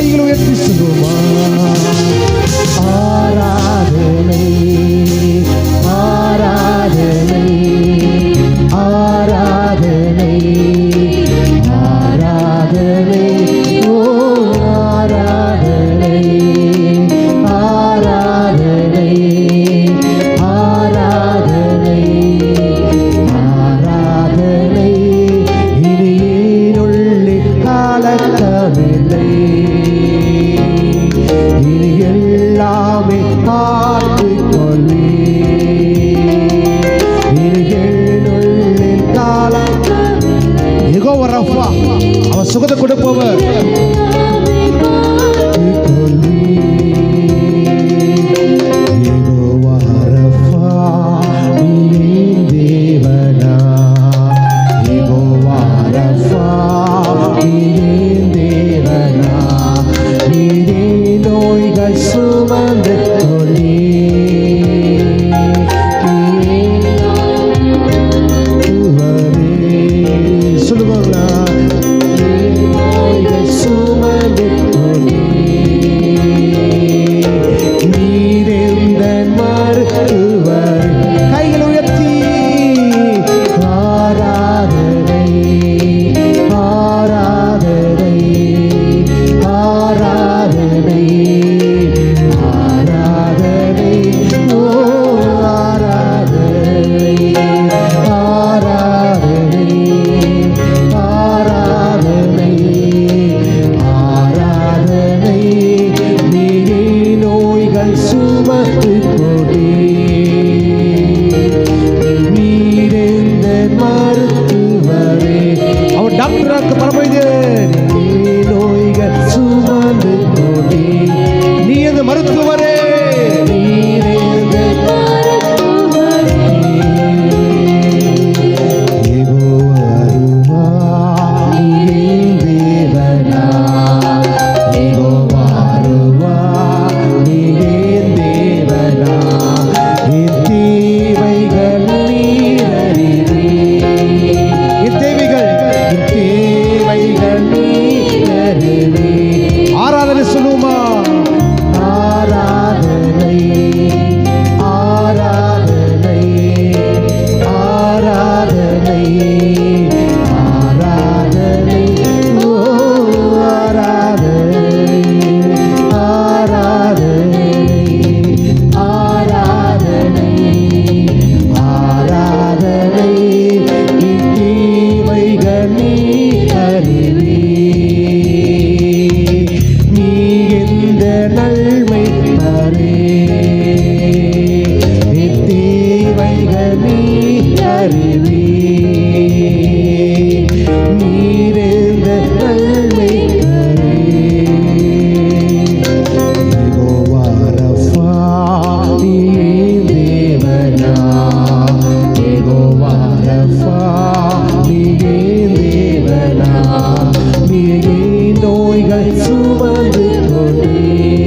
கைகளை உயர்த்தி சொல்லுவோமா அவர் சுகத்தை கொடுப்பவர் 快点！அறிந்தாரே இத்தேவைகளே அறிவி. நீரேந்த தன்மை நோய்கள் சுமந்து கொண்டே.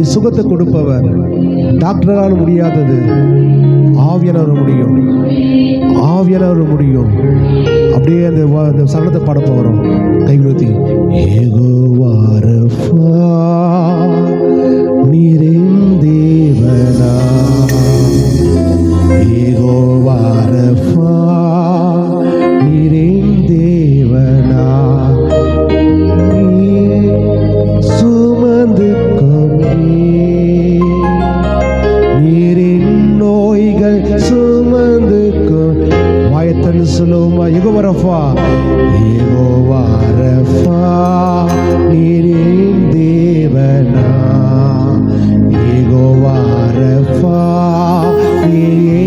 நீ சுகத்தை கொடுப்பவர். டாக்டரால் முடியாதது. ஆவியனர் முடியும். ஆவியனர் முடியும். அப்படியே அந்த சரணத்தை பாடப்போ வரும் கைவிழுத்தி ஏகோ யகோவா. யகோவா ரஃபா நீரே தேவனா. யகோவா ரஃபா நீரே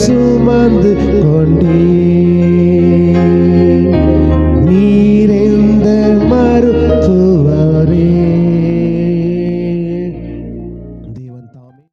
சுமந்து கொண்டே